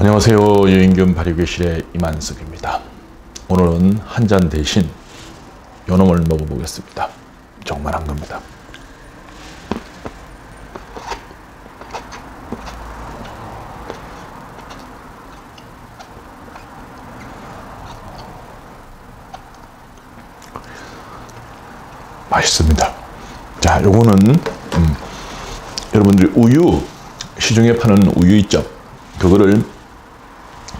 안녕하세요. 유인균 발효교실의 이만석입니다. 오늘은 한 잔 대신 요놈을 먹어보겠습니다. 정말 한 겁니다. 맛있습니다. 자, 요거는 음, 여러분들 우유 시중에 파는 우유 있죠. 그거를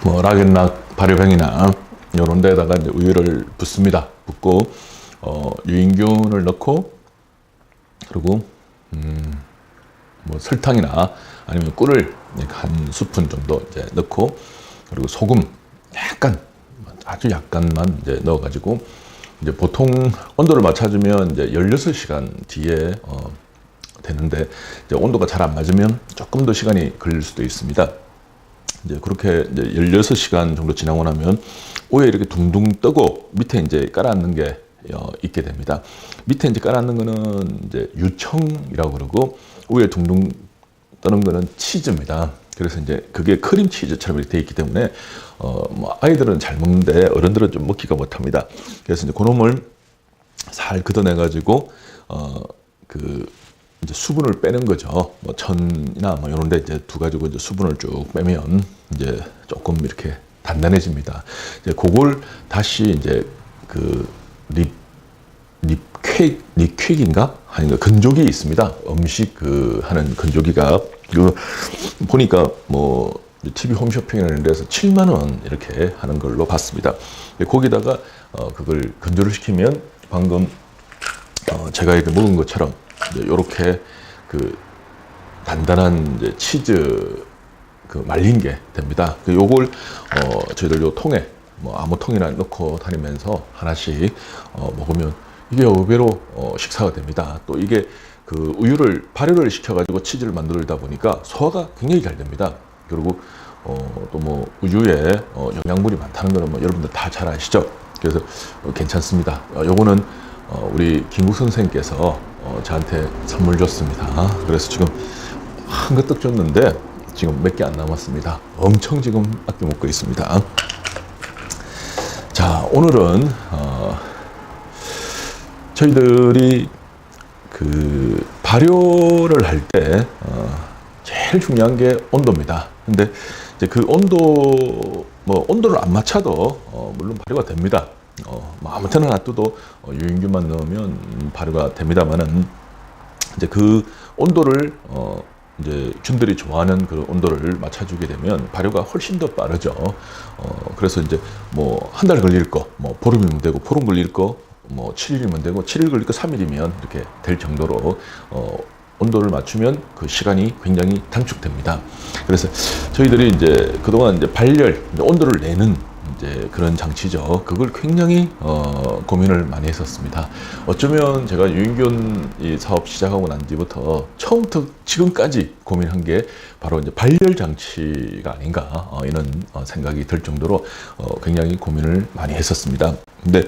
뭐 락앤락 발효병이나 이런 데다가 이제 우유를 붓습니다. 붓고 어, 유인균을 넣고 그리고 음, 뭐 설탕이나 아니면 꿀을 한 스푼 정도 이제 넣고 그리고 소금 약간 아주 약간만 이제 넣어가지고 이제 보통 온도를 맞춰주면 이제 16시간 뒤에 어, 되는데 이제 온도가 잘 안 맞으면 조금 더 시간이 걸릴 수도 있습니다. 이제 그렇게 이제 16시간 정도 지나고 나면 오에 이렇게 둥둥 뜨고 밑에 이제 깔아앉는 게 어, 있게 됩니다. 밑에 이제 깔아앉는 거는 이제 유청이라고 그러고 위에 둥둥 뜨는 거는 치즈입니다. 그래서 이제 그게 크림 치즈처럼 이렇게 돼 있기 때문에 어 뭐 아이들은 잘 먹는데 어른들은 좀 먹기가 못합니다. 그래서 이제 그놈을 살 걷어내 가지고 어그 이제 수분을 빼는 거죠. 뭐 천이나 뭐 이런 데 이제 두 가지고 이제 수분을 쭉 빼면 이제 조금 이렇게 단단해집니다. 이제 그걸 다시 이제 그 립, 립퀘, 립퀘인가? 아닌가? 건조기 있습니다. 음식 그 하는 건조기가 그 보니까 뭐 TV 홈쇼핑이라는 데서 7만 원 이렇게 하는 걸로 봤습니다. 거기다가 어 그걸 건조를 시키면 방금 어 제가 이렇게 먹은 것처럼 이렇게 그 단단한 치즈 그 말린 게 됩니다. 그 요걸 어 저희들 요 통에 뭐 아무 통이나 넣고 다니면서 하나씩 어 먹으면 이게 의외로 어 식사가 됩니다. 또 이게 그 우유를 발효를 시켜가지고 치즈를 만들다 보니까 소화가 굉장히 잘 됩니다. 그리고 어 또 뭐 우유에 어 영양분이 많다는 거는 뭐 여러분들 다 잘 아시죠? 그래서 어 괜찮습니다. 어 요거는 어 우리 김국 선생님께서 어 저한테 선물 줬습니다. 그래서 지금 한가득 줬는데 지금 몇 개 안 남았습니다. 엄청 지금 아껴 먹고 있습니다. 자, 오늘은 어, 저희들이 그 발효를 할때 어, 제일 중요한 게 온도입니다. 근데 이제 그 온도 뭐 온도를 안 맞춰도 어, 물론 발효가 됩니다. 어, 뭐 아무 때나 놔둬도 어, 유인균만 넣으면 발효가 됩니다만은 이제 그 온도를 어, 이제 균들이 좋아하는 그 온도를 맞춰주게 되면 발효가 훨씬 더 빠르죠. 어, 그래서 이제 뭐 한 달 걸릴 거, 뭐 보름이면 되고 보름 걸릴 거, 뭐 7일이면 되고 7일 걸릴 거 3일이면 이렇게 될 정도로 어, 온도를 맞추면 그 시간이 굉장히 단축됩니다. 그래서 저희들이 이제 그동안 이제 발열, 온도를 내는 이제 그런 장치죠. 그걸 굉장히 어, 고민을 많이 했었습니다. 어쩌면 제가 유인균 이 사업 시작하고 난 뒤부터 처음부터 지금까지 고민한 게 바로 이제 발열 장치가 아닌가 어, 이런 어, 생각이 들 정도로 어, 굉장히 고민을 많이 했었습니다. 근데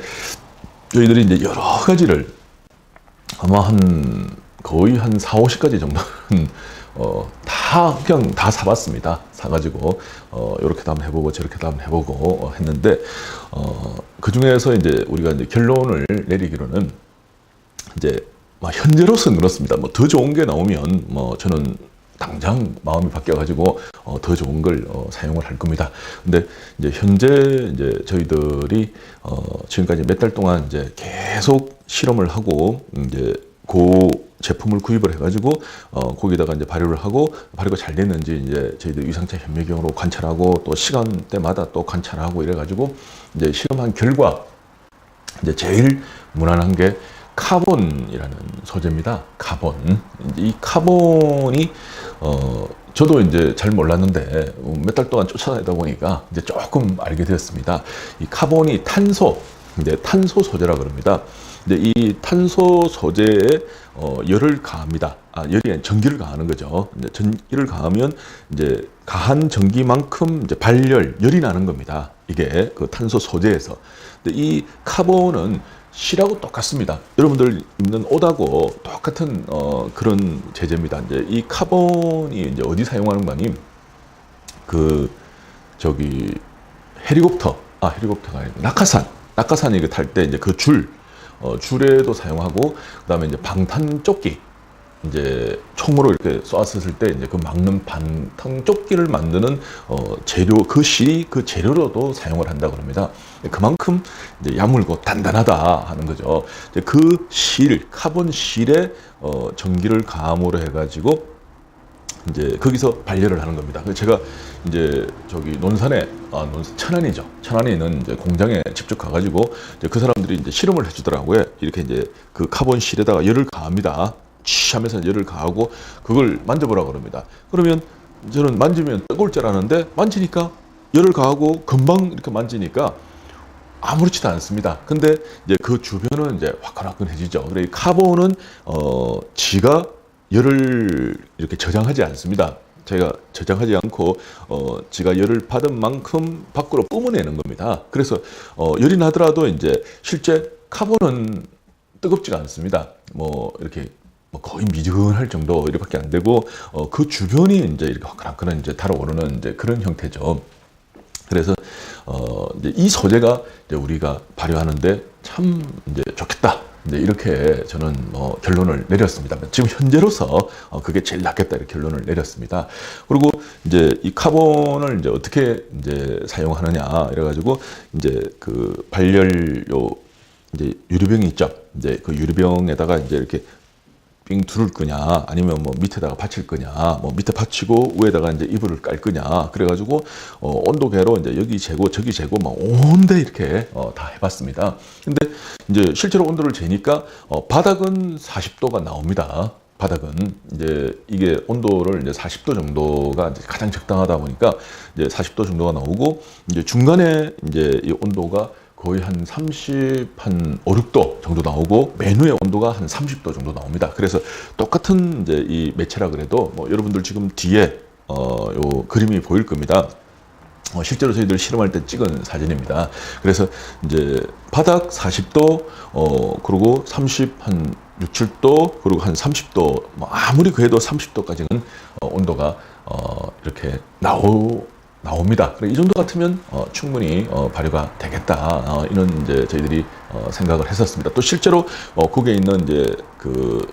저희들이 이제 여러 가지를 아마 한 거의 한 4, 50가지 정도는 어, 다 그냥 다 사봤습니다. 사가지고 어, 이렇게도 한번 해보고 저렇게도 한번 해보고 어, 했는데 어, 그 중에서 이제 우리가 이제 결론을 내리기로는 이제 뭐 현재로서는 그렇습니다. 뭐 더 좋은 게 나오면 뭐 저는 당장 마음이 바뀌어가지고 어, 더 좋은 걸 어, 사용을 할 겁니다. 근데 이제 현재 이제 저희들이 어, 지금까지 몇 달 동안 이제 계속 실험을 하고 이제 고 제품을 구입을 해가지고 어 거기다가 이제 발효를 하고 발효가 잘 됐는지 이제 저희들 위상차 현미경으로 관찰하고 또 시간대마다 또 관찰하고 이래가지고 이제 실험한 결과 이제 제일 무난한 게 카본이라는 소재입니다. 카본. 이 카본이 어 저도 이제 잘 몰랐는데 몇 달 동안 쫓아다니다 보니까 이제 조금 알게 되었습니다. 이 카본이 탄소 이제 탄소 소재라 그럽니다. 근데 이 탄소 소재에 어, 열을 가합니다. 아, 열이 아니라 전기를 가하는 거죠. 이제 전기를 가하면 이제 가한 전기만큼 이제 발열, 열이 나는 겁니다. 이게 그 탄소 소재에서. 근데 이 카본은 실하고 똑같습니다. 여러분들 입는 옷하고 똑같은 어, 그런 재재입니다. 이제 이 카본이 이제 어디 사용하는 거니? 그 저기 헬리콥터 아 헬리콥터가 아니고 낙하산 낙하산 이거 탈때 이제 그 줄 어, 줄에도 사용하고 그다음에 이제 방탄 조끼 이제 총으로 이렇게 쏘았을 때 이제 그 막는 방탄 조끼를 만드는 어, 재료 그 실이 그 재료로도 사용을 한다 그럽니다. 그만큼 이제 야물고 단단하다 하는 거죠. 이제 그 실, 카본 실에 어, 전기를 가함으로 해가지고 이제 거기서 발열을 하는 겁니다. 제가 이제 저기 논산에 아 논산 천안이죠. 천안에 있는 이제 공장에 직접 가가지고 이제 그 사람들이 이제 실험을 해주더라고요. 이렇게 이제 그 카본 실에다가 열을 가합니다. 치 하면서 열을 가하고 그걸 만져보라 그럽니다. 그러면 저는 만지면 뜨거울 줄 알았는데 만지니까 열을 가하고 금방 이렇게 만지니까 아무렇지도 않습니다. 근데 이제 그 주변은 이제 화끈화끈해지죠. 그래 이 카본은 어 지가 열을 이렇게 저장하지 않습니다. 제가 저장하지 않고 어 지가 열을 받은 만큼 밖으로 뿜어내는 겁니다. 그래서 어 열이 나더라도 이제 실제 카본은 뜨겁지가 않습니다. 뭐 이렇게 뭐 거의 미지근할 정도 이렇게밖에 안 되고 어 그 주변이 이제 이렇게 화끈화끈한 이제 달아오르는 이제 그런 형태죠. 그래서 어 이제 이 소재가 이제 우리가 발효하는데 참 이제 좋겠다. 이제 이렇게 저는 뭐 결론을 내렸습니다. 지금 현재로서 어 그게 제일 낫겠다 이렇게 결론을 내렸습니다. 그리고 이제 이 카본을 이제 어떻게 이제 사용하느냐 이래 가지고 이제 그 발열 요 이제 유리병이 있죠. 이제 그 유리병에다가 이제 이렇게 빙 둘을 끄냐 아니면 뭐 밑에다가 받칠 거냐 뭐 밑에 받치고 위에다가 이제 이불을 깔 거냐. 그래가지고 어 온도계로 이제 여기 재고 저기 재고 막 온데 이렇게 어 다 해봤습니다. 근데 이제 실제로 온도를 재니까 어 바닥은 40도가 나옵니다. 바닥은 이제 이게 온도를 이제 40도 정도가 이제 가장 적당하다 보니까 이제 40도 정도가 나오고 이제 중간에 이제 이 온도가 거의 한 30, 한 5, 6도 정도 나오고 메뉴의 온도가 한 30도 정도 나옵니다. 그래서 똑같은 이제 이 매체라 그래도 뭐 여러분들 지금 뒤에 어, 요 그림이 보일 겁니다. 어, 실제로 저희들 실험할 때 찍은 사진입니다. 그래서 이제 바닥 40도, 어, 그리고 30, 한 6, 7도, 그리고 한 30도, 뭐 아무리 그래도 30도까지는 어, 온도가 어, 이렇게 나오, 나옵니다. 이 정도 같으면 어, 충분히 어, 발효가 되겠다. 어, 이런 이제 저희들이 어, 생각을 했었습니다. 또 실제로 어, 거기에 있는 이제 그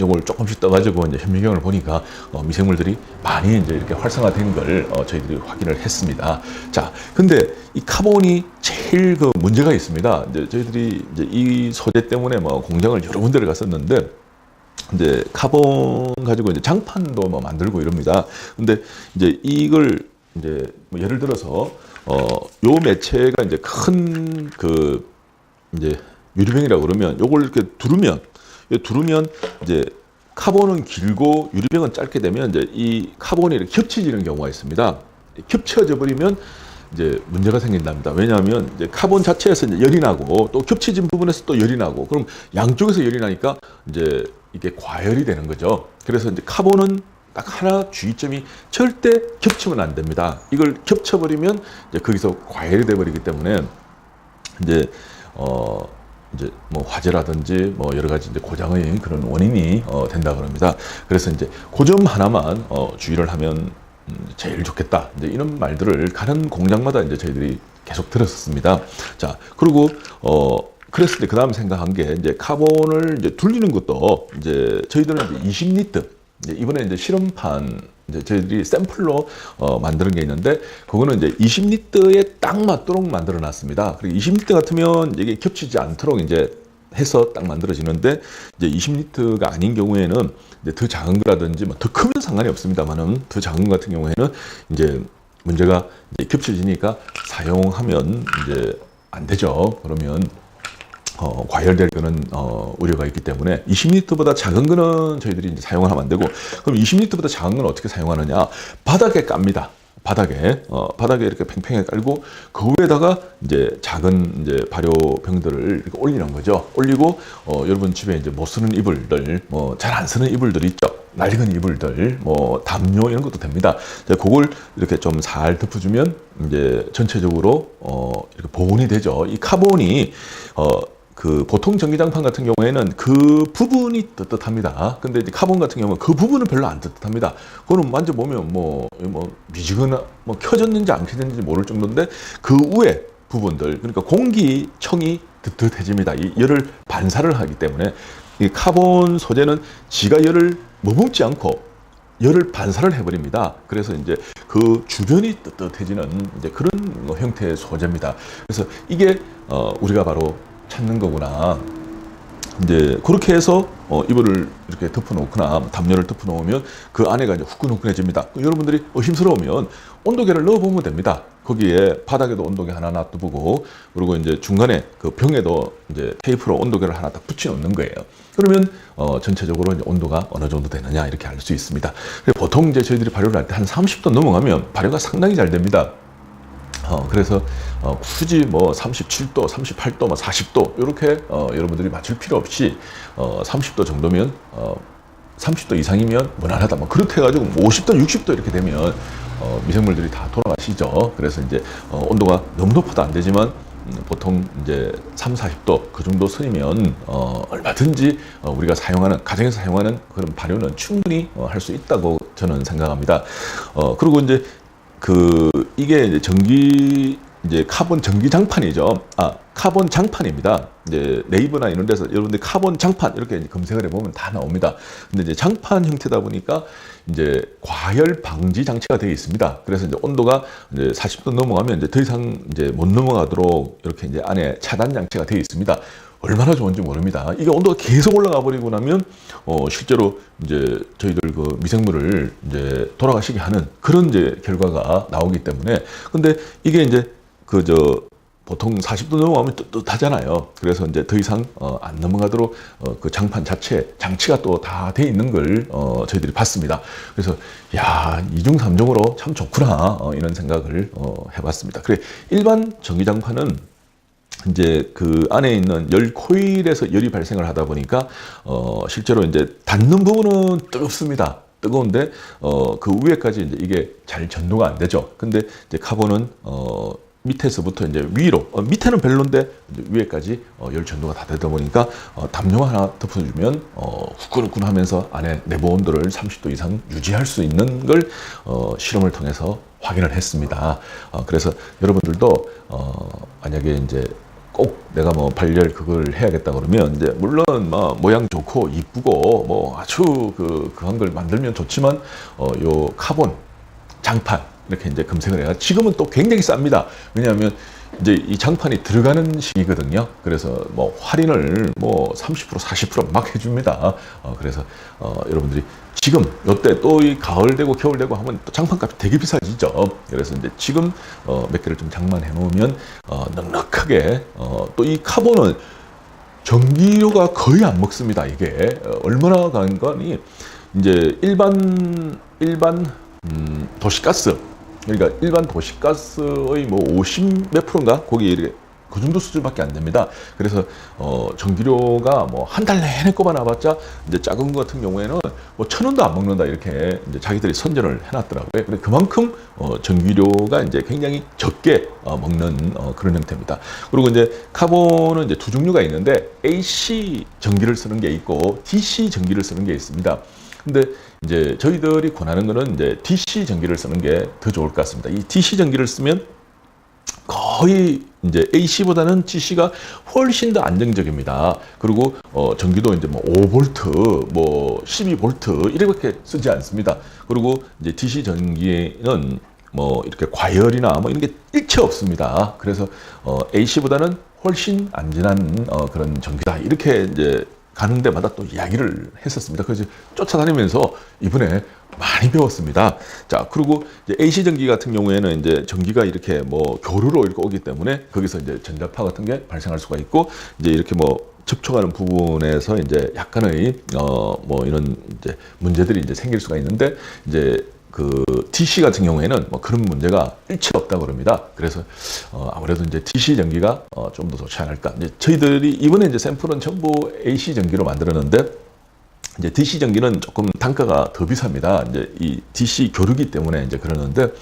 요걸 조금씩 떠가지고 이제 현미경을 보니까 어, 미생물들이 많이 이제 이렇게 활성화된 걸 어, 저희들이 확인을 했습니다. 자, 근데 이 카본이 제일 그 문제가 있습니다. 이제 저희들이 이제 이 소재 때문에 뭐 공장을 여러 군데를 갔었는데 이제 카본 가지고 이제 장판도 뭐 만들고 이럽니다. 근데 이제 이걸 이제 뭐 예를 들어서 어요 매체가 이제 큰 그 이제 유리병이라고 그러면 요걸 이렇게 두르면 이 두르면 이제 카본은 길고 유리병은 짧게 되면 이제 이 카본이 이렇게 겹쳐지는 경우가 있습니다. 겹쳐져 버리면 이제 문제가 생긴답니다. 왜냐하면 이제 카본 자체에서 이제 열이 나고 또 겹쳐진 부분에서 또 열이 나고 그럼 양쪽에서 열이 나니까 이제 이게 과열이 되는 거죠. 그래서 이제 카본은 딱 하나 주의점이 절대 겹치면 안 됩니다. 이걸 겹쳐버리면 이제 거기서 과열이 돼버리기 때문에 이제 어 이제 뭐 화재라든지 뭐 여러 가지 이제 고장의 그런 원인이 어 된다 그럽니다. 그래서 이제 그점 하나만 어 주의를 하면 음, 제일 좋겠다. 이제 이런 말들을 가는 공장마다 이제 저희들이 계속 들었습니다. 자, 그리고 어 그랬을 때 그 다음 생각한 게 이제 카본을 이제 둘리는 것도 이제 저희들은 이제 20리터 이번에 이제 실험판 이제 저희들이 샘플로 어, 만드는 게 있는데 그거는 이제 20리터에 딱 맞도록 만들어 놨습니다. 그리고 20리터 같으면 이게 겹치지 않도록 이제 해서 딱 만들어지는데 이제 20리터가 아닌 경우에는 이제 더 작은 거라든지 뭐 더 크면 상관이 없습니다만은 더 작은 것 같은 경우에는 이제 문제가 이제 겹쳐지니까 사용하면 이제 안 되죠. 그러면 어, 과열될 거는 어, 우려가 있기 때문에 20리터보다 작은 거는 저희들이 이제 사용을 하면 안 되고 그럼 20리터보다 작은 건 어떻게 사용하느냐 바닥에 깝니다. 바닥에 어, 바닥에 이렇게 팽팽하게 깔고 그 위에다가 이제 작은 이제 발효병들을 이렇게 올리는 거죠. 올리고 어, 여러분 집에 이제 못 쓰는 이불들, 뭐 잘 안 쓰는 이불들 있죠. 낡은 이불들, 뭐 담요 이런 것도 됩니다. 이제 그걸 이렇게 좀 잘 덮어주면 이제 전체적으로 어, 이렇게 보온이 되죠. 이 카본이 어, 그 보통 전기장판 같은 경우에는 그 부분이 뜨뜻합니다. 근데 이제 카본 같은 경우는 그 부분은 별로 안 뜨뜻합니다. 그거는 만져보면 뭐, 뭐 미지근한, 뭐 켜졌는지 안 켜졌는지 모를 정도인데 그 위에 부분들, 그러니까 공기청이 뜨뜻해집니다. 이 열을 반사를 하기 때문에 이 카본 소재는 지가 열을 머금지 않고 열을 반사를 해버립니다. 그래서 이제 그 주변이 뜨뜻해지는 이제 그런 뭐 형태의 소재입니다. 그래서 이게 어 우리가 바로 찾는 거구나. 이제 그렇게 해서 어 이불을 이렇게 덮어놓거나 담요를 덮어놓으면 그 안에가 이제 후끈후끈해집니다. 여러분들이 의심스러우면 온도계를 넣어보면 됩니다. 거기에 바닥에도 온도계 하나 놔두고 그리고 이제 중간에 그 병에도 이제 테이프로 온도계를 하나 딱 붙여 놓는 거예요. 그러면 어 전체적으로 이제 온도가 어느 정도 되느냐 이렇게 알 수 있습니다. 보통 이제 저희들이 발효를 할 때 한 30도 넘어가면 발효가 상당히 잘 됩니다. 어, 그래서 어, 굳이 뭐 37도, 38도, 뭐 40도 이렇게 어, 여러분들이 맞출 필요 없이 어, 30도 정도면 어, 30도 이상이면 무난하다. 뭐 그렇게 해가지고 50도, 60도 이렇게 되면 어, 미생물들이 다 돌아가시죠. 그래서 이제 어, 온도가 너무 높아도 안 되지만 음, 보통 이제 3, 40도 그 정도 선이면 어, 얼마든지 어, 우리가 사용하는 가정에서 사용하는 그런 발효는 충분히 어, 할 수 있다고 저는 생각합니다. 어, 그리고 이제 그 이게 이제 전기 이제 카본 전기 장판이죠. 아 카본 장판입니다. 이제 네이버나 이런 데서 여러분들 카본 장판 이렇게 검색을 해보면 다 나옵니다. 근데 이제 장판 형태다 보니까 이제 과열 방지 장치가 되어 있습니다. 그래서 이제 온도가 이제 40도 넘어가면 이제 더 이상 이제 못 넘어가도록 이렇게 이제 안에 차단 장치가 되어 있습니다. 얼마나 좋은지 모릅니다. 이게 온도가 계속 올라가 버리고 나면 어 실제로 이제 저희들 그 미생물을 이제 돌아가시게 하는 그런 이제 결과가 나오기 때문에 근데 이게 이제 그 저 보통 40도 넘어가면 뜨뜻하잖아요. 그래서 이제 더 이상 어, 안 넘어가도록 어, 그 장판 자체 장치가 또 다 돼 있는 걸 어, 저희들이 봤습니다. 그래서 야 이중 삼중으로 참 좋구나 어, 이런 생각을 어, 해봤습니다. 그래 일반 전기장판은 이제 그 안에 있는 열 코일에서 열이 발생을 하다 보니까 어 실제로 이제 닿는 부분은 뜨겁습니다. 뜨거운데 어그 위에까지 이제 이게 잘 전도가 안 되죠. 근데 이제 카본은 어 밑에서부터 이제 위로 어, 밑에는 별론데 위에까지 어, 열 전도가 다 되다 보니까 어, 담요 하나 덮어주면 어, 후끈후끈하면서 안에 내부 온도를 30도 이상 유지할 수 있는 걸 어, 실험을 통해서 확인을 했습니다. 어, 그래서 여러분들도 어, 만약에 이제 꼭 내가 뭐 발열 그걸 해야겠다 그러면 이제 물론 뭐 모양 좋고 이쁘고 뭐 아주 그 그한 걸 만들면 좋지만 어 요 카본 장판 이렇게 이제 검색을 해요. 지금은 또 굉장히 쌉니다. 왜냐하면 이제 이 장판이 들어가는 시기거든요. 그래서 뭐 할인을 뭐 30% 40%막 해줍니다. 어, 그래서 어, 여러분들이 지금 요때 또 이 가을 되고 겨울 되고 하면 또 장판값이 되게 비싸지죠. 그래서 이제 지금 어, 몇 개를 좀 장만해 놓으면 어, 넉넉하게 어, 또 이 카본은 전기료가 거의 안 먹습니다. 이게 어, 얼마나 가는 거니 이제 일반 일반 음, 도시가스 그러니까 일반 도시가스의 뭐 50 몇 프로인가 거기 이렇게 그 정도 수준밖에 안 됩니다. 그래서 어 전기료가 뭐 한 달 내내 꼽아놔봤자 이제 작은 거 같은 경우에는 뭐 천 원도 안 먹는다 이렇게 이제 자기들이 선전을 해놨더라고요. 근데 그만큼 어 전기료가 이제 굉장히 적게 어 먹는 어 그런 형태입니다. 그리고 이제 카본은 이제 두 종류가 있는데 AC 전기를 쓰는 게 있고 DC 전기를 쓰는 게 있습니다. 근데 이제 저희들이 권하는 거는 이제 DC 전기를 쓰는 게 더 좋을 것 같습니다. 이 DC 전기를 쓰면 거의 이제 AC보다는 GC가 훨씬 더 안정적입니다. 그리고 어 전기도 이제 뭐 5볼트, 뭐 12볼트 이렇게 쓰지 않습니다. 그리고 이제 DC 전기는 뭐 이렇게 과열이나 뭐 이런 게 일체 없습니다. 그래서 어 AC보다는 훨씬 안전한 어 그런 전기다. 이렇게 이제 가는 데마다 또 이야기를 했었습니다. 그래서 쫓아다니면서 이번에 많이 배웠습니다. 자, 그리고 이제 AC 전기 같은 경우에는 이제 전기가 이렇게 뭐 교류로 이렇게 오기 때문에 거기서 이제 전자파 같은 게 발생할 수가 있고 이제 이렇게 뭐 접촉하는 부분에서 이제 약간의 어 뭐 이런 이제 문제들이 이제 생길 수가 있는데 이제 그 DC 같은 경우에는 뭐 그런 문제가 일체 없다 그럽니다. 그래서 어 아무래도 이제 DC 전기가 어 좀 더 좋지 않을까. 이제 저희들이 이번에 이제 샘플은 전부 AC 전기로 만들었는데 이제 DC 전기는 조금 단가가 더 비쌉니다. 이제 이 DC 교류기 때문에 이제 그러는데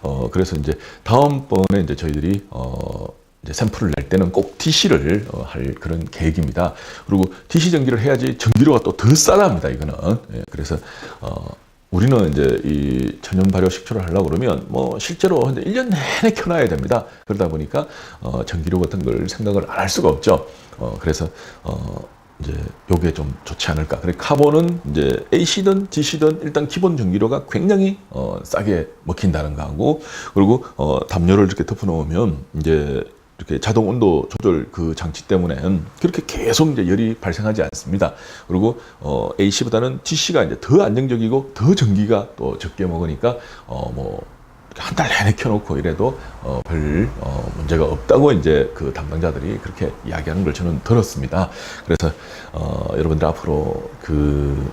어 그래서 이제 다음번에 이제 저희들이 어 이제 샘플을 낼 때는 꼭 TC를 할 그런 계획입니다. 그리고 TC 전기를 해야지 전기료가 또 더 싸답니다. 이거는 예, 그래서 어, 우리는 이제 이 천연 발효 식초를 하려고 그러면 뭐 실제로 이제 1년 내내 켜놔야 됩니다. 그러다 보니까 어, 전기료 같은 걸 생각을 안 할 수가 없죠. 어, 그래서 어, 이제 요게 좀 좋지 않을까. 그래 카본은 이제 A시든 G시든 일단 기본 전기료가 굉장히 어, 싸게 먹힌다는 거하고 그리고 어, 담요를 이렇게 덮어 놓으면 이제 이렇게 자동 온도 조절 그 장치 때문에 그렇게 계속 이제 열이 발생하지 않습니다. 그리고 어, A씨보다는 G씨가 이제 더 안정적이고 더 전기가 또 적게 먹으니까 어 뭐 한 달 내내 켜놓고 이래도 어, 별 어, 문제가 없다고 이제 그 담당자들이 그렇게 이야기하는 걸 저는 들었습니다. 그래서 어, 여러분들 앞으로 그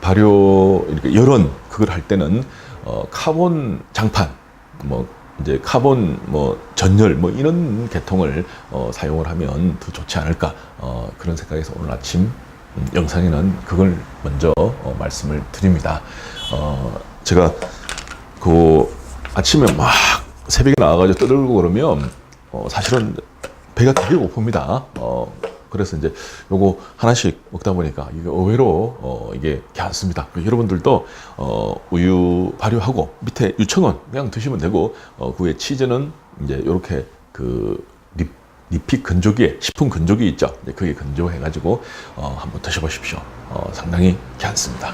발효 이렇게 열원 그걸 할 때는 어, 카본 장판 뭐 이제 카본 뭐 전열 뭐 이런 계통을 어, 사용을 하면 더 좋지 않을까 어, 그런 생각에서 오늘 아침 음, 영상에는 그걸 먼저 어, 말씀을 드립니다. 어, 제가 그 아침에 막 새벽에 나와가지고 떠들고 그러면 어, 사실은 배가 되게 고픕니다. 어, 그래서 이제 요거 하나씩 먹다 보니까 이게 의외로 어, 이게 괜찮습니다. 여러분들도 어, 우유 발효하고 밑에 유청은 그냥 드시면 되고 어, 그 위에 치즈는 이제 요렇게 그 립, 잎이 건조기에 식품 건조기 있죠. 그게 건조해 가지고 어, 한번 드셔보십시오. 어, 상당히 괜찮습니다.